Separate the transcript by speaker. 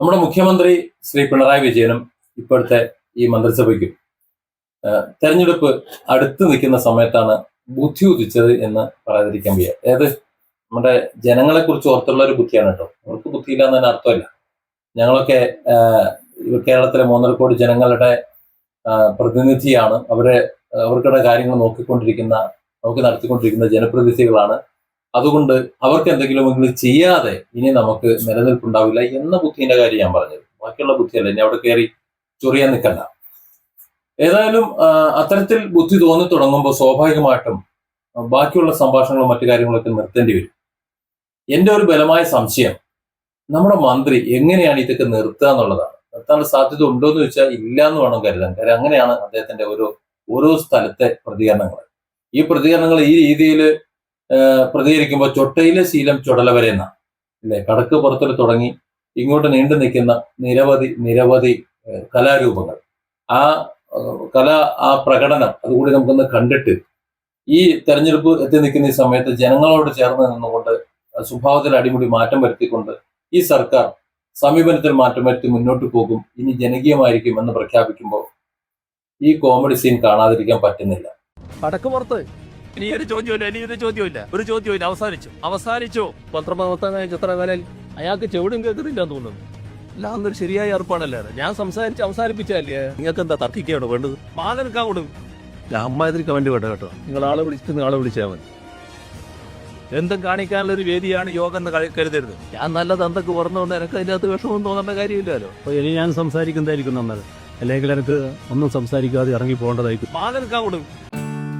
Speaker 1: നമ്മുടെ മുഖ്യമന്ത്രി ശ്രീ പിണറായി വിജയനും ഇപ്പോഴത്തെ ഈ മന്ത്രിസഭയ്ക്കും തെരഞ്ഞെടുപ്പ് അടുത്ത് നിൽക്കുന്ന സമയത്താണ് ബുദ്ധി ഉദിച്ചത് എന്ന് പറയാതിരിക്കാൻ വയ്യ. അതായത് നമ്മുടെ ജനങ്ങളെ കുറിച്ച് ഓർത്തുള്ള ഒരു ബുദ്ധിയാണ് കേട്ടോ. അവർക്ക് ബുദ്ധിയില്ല എന്നതിന് അർത്ഥമില്ല. ഞങ്ങളൊക്കെ കേരളത്തിലെ മൂന്നര കോടി ജനങ്ങളുടെ പ്രതിനിധിയാണ്. അവരെ അവർക്കുടെ കാര്യങ്ങൾ നോക്കിക്കൊണ്ടിരിക്കുന്ന നമുക്ക് നടത്തിക്കൊണ്ടിരിക്കുന്ന ജനപ്രതിനിധികളാണ് അതുകൊണ്ട് അവർക്ക് എന്തെങ്കിലും എങ്കിലും ചെയ്യാതെ ഇനി നമുക്ക് നിലനിൽപ്പുണ്ടാവില്ല എന്ന ബുദ്ധിന്റെ കാര്യം ഞാൻ പറഞ്ഞത്. ബാക്കിയുള്ള ബുദ്ധിയല്ല ഇനി അവിടെ കയറി ചൊറിയാൻ നിൽക്കണ്ട. ഏതായാലും അത്തരത്തിൽ ബുദ്ധി തോന്നി തുടങ്ങുമ്പോൾ സ്വാഭാവികമായിട്ടും ബാക്കിയുള്ള സംഭാഷണങ്ങളും മറ്റു കാര്യങ്ങളൊക്കെ നിർത്തേണ്ടി വരും. എന്റെ ഒരു ബലമായ സംശയം നമ്മുടെ മന്ത്രി എങ്ങനെയാണ് ഇതൊക്കെ നിർത്തുക എന്നുള്ളതാണ്. നിർത്താനുള്ള സാധ്യത ഉണ്ടോ എന്ന് ചോദിച്ചാൽ ഇല്ല എന്ന് വേണം കരുതാൻ. കാര്യം അങ്ങനെയാണ് അദ്ദേഹത്തിന്റെ ഓരോ ഓരോ സ്ഥലത്തെ പ്രതികരണങ്ങൾ. ഈ പ്രതികരണങ്ങൾ ഈ രീതിയിൽ പ്രതികരിക്കുമ്പോൾ ചൊട്ടയിലെ ശീലം ചുടല വരെ എന്നാണ് അല്ലെ? കടക്ക് പുറത്തിൽ തുടങ്ങി ഇങ്ങോട്ട് നീണ്ടു നിൽക്കുന്ന നിരവധി നിരവധി കലാരൂപങ്ങൾ. ആ കല ആ പ്രകടനം അതുകൂടി നമുക്കൊന്ന് കണ്ടിട്ട് ഈ തെരഞ്ഞെടുപ്പ് എത്തി നിൽക്കുന്ന ഈ സമയത്ത് ജനങ്ങളോട് ചേർന്ന് നിന്നുകൊണ്ട് സ്വഭാവത്തിൽ അടിമുടി മാറ്റം വരുത്തിക്കൊണ്ട് ഈ സർക്കാർ സമീപനത്തിൽ മാറ്റം വരുത്തി മുന്നോട്ട് പോകും ഇനി ജനകീയമായിരിക്കും എന്ന് പ്രഖ്യാപിക്കുമ്പോൾ ഈ കോമഡി സീൻ കാണാതിരിക്കാൻ പറ്റുന്നില്ല.
Speaker 2: ഇനി ഒരു ചോദ്യമില്ല ഇനി ഒരു ചോദ്യമില്ല. ഒരു ചോദ്യമില്ല അവസാനിച്ചു. അവസാനിച്ചു.
Speaker 3: പത്രപ്രവർത്തന ചിത്ര വേലയിൽ അയാൾക്ക് ചെവിടും കേൾക്കുന്നില്ല എന്ന് തോന്നുന്നു.
Speaker 2: അല്ല അന്നൊരു ശരിയായ ഏർപ്പാടല്ലേ
Speaker 3: ഞാൻ സംസാരിച്ച് അവസാനിപ്പിച്ചല്ലേ
Speaker 2: നിങ്ങൾക്ക് എന്താ തർക്കിക്കാണ് വേണ്ടത് മാതൃക്കാൻ കൊടുക്കും
Speaker 3: അമ്മാതിരിക്ക് കമന്റ് വേണ്ട കേട്ടോ. നിങ്ങൾ ആളെ വിളിച്ചിട്ട് ആളെ വിളിച്ചാൽ മതി.
Speaker 2: എന്തും കാണിക്കാനുള്ള ഒരു വേദിയാണ് യോഗ എന്ന് കരുതരുത്.
Speaker 3: ഞാൻ നല്ല എന്തൊക്കെ പറഞ്ഞുകൊണ്ട് എനിക്ക് അതിന്റെ അകത്ത് വിഷമം തോന്നേണ്ട കാര്യമില്ലല്ലോ.
Speaker 4: അപ്പോൾ ഇനി ഞാൻ സംസാരിക്കുന്നതായിരിക്കും നന്നത് അല്ലെങ്കിൽ എനിക്ക് ഒന്നും സംസാരിക്കാതെ ഇറങ്ങി പോകേണ്ടതായിരിക്കും.
Speaker 2: മാതൃക്കാൻ കൊടുക്കും